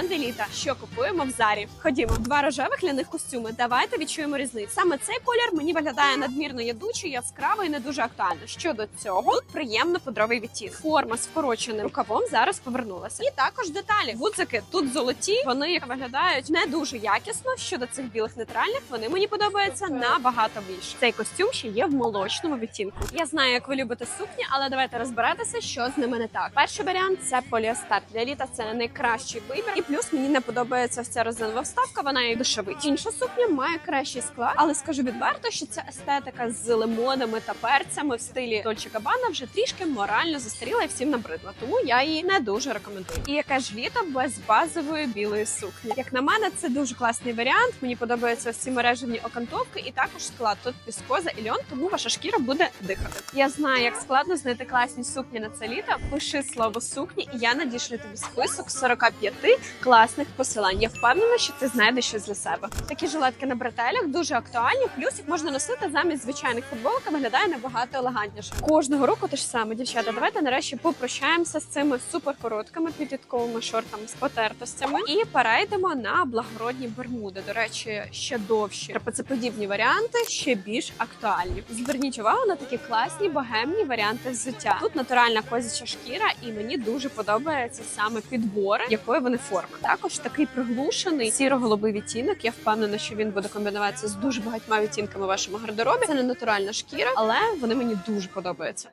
тренди літа. Що купуємо в зарі? Ходімо, два рожевих ляних костюми. Давайте відчуємо різницю. Саме цей колір мені виглядає надмірно ядучий, яскравий і не дуже актуально. Щодо цього, тут приємно подровий відтінок. Форма з вкороченим рукавом зараз повернулася. І також деталі. Гудзики тут золоті. Вони виглядають не дуже якісно. Щодо цих білих нейтральних, вони мені подобаються набагато більше. Цей костюм ще є в молочному відтінку. Я знаю, як ви любите сукні, але давайте розбиратися, що з ними не так. Перший варіант це поліестер. Для літа це найкращий вибір. І плюс мені не подобається вся резинова вставка. Вона і дешевить. Інша сукня має кращий склад, але скажу відверто, що ця естетика з лимонами та перцями в стилі Dolce Gabbana вже трішки морально застаріла і всім набридла. Тому я її не дуже рекомендую. І яке ж літо без базової білої сукні. Як на мене, це дуже класний варіант. Мені подобаються всі мережевні окантовки, і також склад тут віскоза і льон, тому ваша шкіра буде дихати. Я знаю, як складно знайти класні сукні на це літо. Пиши слово сукні, і я надішлю тобі список 45 класних посилань. Я впевнена, що ти знайдеш щось для себе. Такі жилетки на бретелях дуже актуальні. Плюс їх можна носити замість звичайних футболок, виглядає набагато елегантніше. Кожного року те ж саме, дівчата. Давайте нарешті попрощаємося з цими суперкороткими підлітковими шортами з потертостями і перейдемо на благородні бермуди. До речі, ще довші трапецеподібні варіанти, ще більш актуальні. Зверніть увагу на такі класні богемні варіанти взуття. Тут натуральна козяча шкіра, і мені дуже подобається саме підбори, якої вони форми. Також такий приглушений сіро-голубий відтінок. Я впевнена, що він буде комбінуватися з дуже багатьма відтінками в вашому гардеробі. Це не натуральна шкіра, але вони мені дуже подобаються.